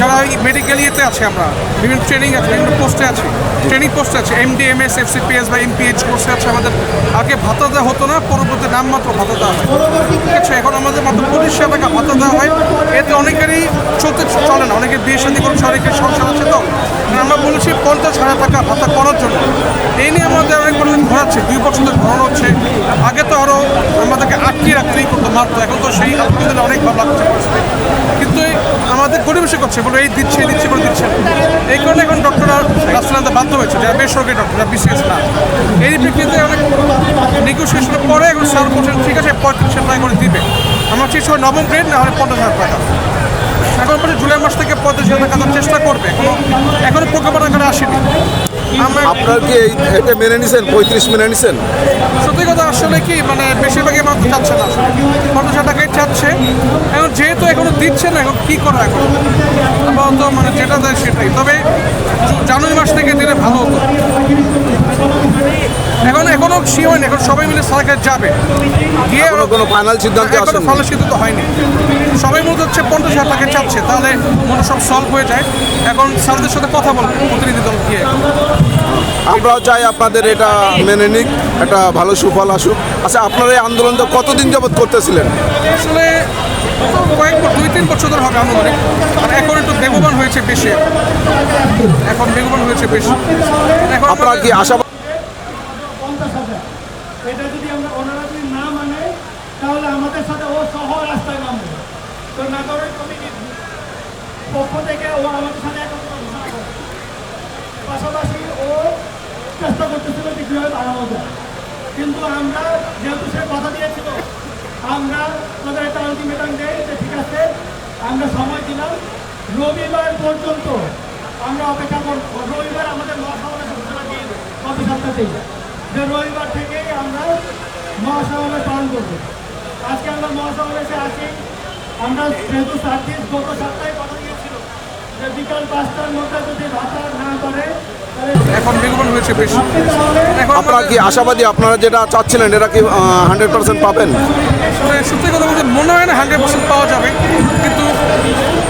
যারা মেডিকেল ইয়েতে আছে আমরা, বিভিন্ন ট্রেনিং আছে, বিভিন্ন পোস্টে আছে ট্রেনিং পোস্টে আছে এমডি এম এস এফসিপিএস বা এমপিএইচ কোর্সে আছে আমাদের। আগে ভাতা দেওয়া হতো না পরবর্তী নামমাত্র ভাতা দেওয়া হয়। ঠিক আছে, এখন আমাদের মাত্র পঁচিশ হাজার টাকা ভাতা দেওয়া হয়। এতে অনেকেরই চলতে চলে না, অনেকে বিয়ে শাদী করছে, অনেকের সংসার আছে তো। মানে আমরা বলেছি পঞ্চাশ হাজার টাকা ভাতা করার জন্য। এই নিয়ে আমাদের অনেক বড় ঘোরাচ্ছে, দুই বছর ধরে ঘোরানো হচ্ছে। আগে তো আরও আমাদেরকে আটকে রাখতেই করতো, মারতো, এখন তো সেই আটকে দিলে অনেক ভালো লাগছে। কিন্তু এই আমাদের গরিবেশি করছে, বলে এই দিচ্ছে এই দিচ্ছে, বলে দিচ্ছে। এই কারণে এখন ডক্টররা রাস্তা বাধ্য হয়েছে যারা বেসরকারি ডক্টর যারা বিসিএস না। এই প্রেক্ষিতে অনেক নেগোসিয়েশনের পরে এখন স্যার বলছেন, ঠিক আছে, পঁয়ত্রিশ হাজার করে দিবে। আমার চেষ্টা সময় নবম গ্রেড না হলে পঞ্চাশ হাজার টাকা। এখন পরে জুলাই মাস থেকে পঁয়ত্রিশ হাজার টাকা চেষ্টা করবে এখনও এখনও প্রজ্ঞাপন টাকাটা আসেনি। আপনার কি এই এটা মেনে নিছেন? পঁয়ত্রিশ মেনে নিছেন? সত্যি কথা আসলে কি মানে বেশিরভাগই মানুষ চাচ্ছে না হাজার টাকাই চাচ্ছে। এখন যেহেতু এখনও দিচ্ছে না এখন কী করা এখন? আপাতত মানে যেটা দেয় সেটাই। তবে জানুয়ারি মাস থেকে দিলে ভালো হতো। এখন এখনও সি হয়নি এখন সবাই মিলে সরকার যাবে। গিয়ে কোনো ফাইনাল সিদ্ধান্ত এখনও আসেনি। ভালো সিদ্ধান্ত হয়নি। সবাই মনে হচ্ছে পঞ্চাশ হাজার টাকা চাচ্ছে। তাহলে মনে সব সলভ হয়ে যায়। এখন স্যারদের সাথে কথা বলব প্রতিনিধি দল গিয়ে। আমরাও চাই আপনাদের এটা মেনে নিক একটা ভালো সুফল আসুক। আচ্ছা আপনারা এই আন্দোলনটা কতদিন যাবৎ করতেছিলেন? আসলে কয়েক দুই তিন বছর ধরে হবে আনুমানিক। আর এখন একটু বেগবান হয়েছে বেশি। এখন বেগবান হয়েছে বেশি। এখন আপনারা কি আশা এটা যদি আমরা ওনারা যদি না মানে তাহলে আমাদের সাথে ও সহ রাস্তায় নামবে। তো নাগরিক কমিটির পক্ষ থেকে ও আমাদের সাথে একত্র ঘোষণা করে চেষ্টা করতেছিল যে কীভাবে বাড়ানো যায়। কিন্তু আমরা যেহেতু সে কথা দিয়েছিল, আমরা তাদের একটা আলটিমেটাম দেই যে ঠিক আছে, আমরা সময় দিলাম, রবিবার পর্যন্ত আমরা অপেক্ষা করব। রবিবার আমাদের মহাসমাবেশ ঘোষণা দিয়ে দেয় সপ্তাহতেই। যে রবিবার থেকেই আমরা মহাসমাবেশ পালন করব। আজকে আমরা মহাসমাবেশে আছি আমরা যেহেতু সার্ভিস গত সপ্তাহে কথা আপনারা কি আশাবাদী আপনারা যেটা চাচ্ছিলেন এটা কি হান্ড্রেড পার্সেন্ট পাবেন? আসলে সত্যি কথা বলতে মনে হয় না হান্ড্রেড পার্সেন্ট পাওয়া যাবে কিন্তু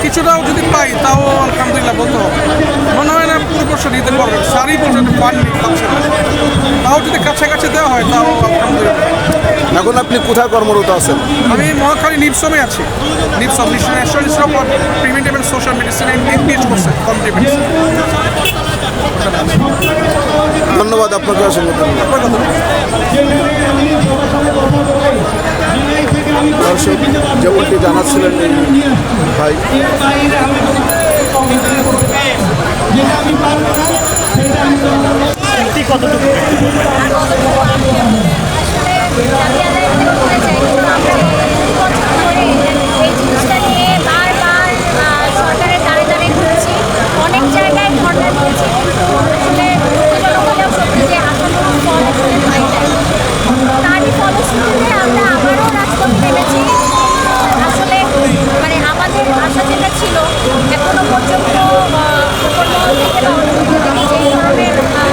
কিছুটাও যদি পাই তাও আলহামদুলিল্লাহ বলতে হবে। মনে হয় না পুরো বছর দিতে পারবেন। সারি বলছেন ফান্ড পাচ্ছে না। এখন আপনি কোথায় কর্মরত আছেন? আমি মহাখালী নিপসমে আছি। NIPSOM National Institute for Preventive and Social Medicine MPH ধন্যবাদ আপনাকে অসংখ্য দর্শক যেমনটি জানাচ্ছিলেন ভাই দাবি আদায় করতে চাই কিন্তু আমরা দু বছর ধরে এই জিনিসটা নিয়ে বারবার আহ, সরকারের দাঁড়ে দাঁড়িয়ে ঘুরছি অনেক জায়গায় ধর্ণা দিয়েছি কিন্তু আসলে দুঃখজনক হলেও সত্যি যে আসানোর ফল আসলে পাই নাই তারই ফলশ্রুতিতে আমরা আবারও রাজপথে নেমেছি আসলে মানে আমাদের আশা যেটা ছিল এখনও পর্যন্ত আহ, উপর মহল থেকে বা অন্যান্য থেকে যেই ধরনের আহ,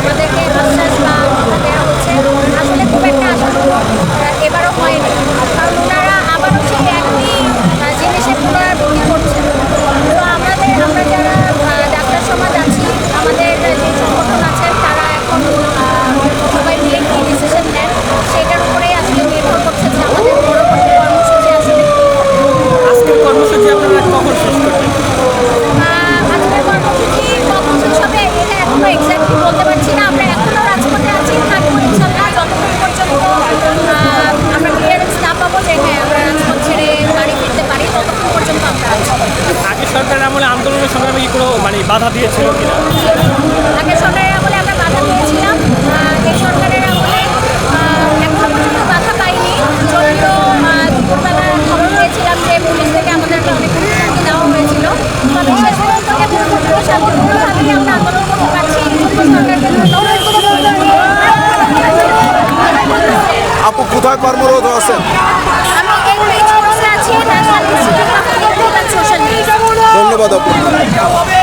আমাদেরকে আশ্বাস বা কথা দেওয়া হচ্ছে আসলে খুব একটা আশানুরূপ আহ, এবারও হয়নি কারণ ওনারা আবারও সেই একই আহ, জিনিসের পুনরাবৃত্তি করছেন তো আমাদের আমরা যারা আহ, ডাক্তার সমাজ আছি আমাদের যে সংগঠন আছেন তারা এখন আহ, সবাই মিলে কী ডিসিশন নেন সেটার উপরেই আসলে নির্ভর করছে যে আমাদের পরবর্তী কর্মসূচি আসলে কী হবে আজকের কর্মসূচি আপনারা কখন শেষ করবেন আহ, আজকের কর্মসূচি কখন শেষ হবে এটা এখনও এক্স্যাক্টলি বলতে পারছি না আমরা এখনও রাজপথে আছি থাকব ইনশাল্লাহ যতক্ষণ পর্যন্ত আহ, আমরা ক্লিয়ারেন্স না পাবো যে হ্যাঁ আমরা রাজপথ ছেড়ে বাড়ি ফিরতে পারি ততক্ষণ পর্যন্ত আমরা আছি আগে সরকারের আমলে আন্দোলনের সংগ্রামে কি কোনো মানে বাধা দিয়েছিল কিনা? সরকারের আমলে আমরা বাধা পেয়েছিলাম আহ, এই সরকারের আমলে এখনও পর্যন্ত বাধা পাইনি। যদিও আহ, দুপুরবেলা খবর পেয়েছিলাম যে পুলিশ থেকে আমাদেরকে অনেক সিদ্ধান্ত দেওয়া হয়েছিল। তবে শেষ পর্যন্ত শান্তিপূর্ণভাবেই আমরা আন্দোলন করতে পারছি সরকারকে আপু কোথায় কর্মরত আছেন? ধন্যবাদ আপু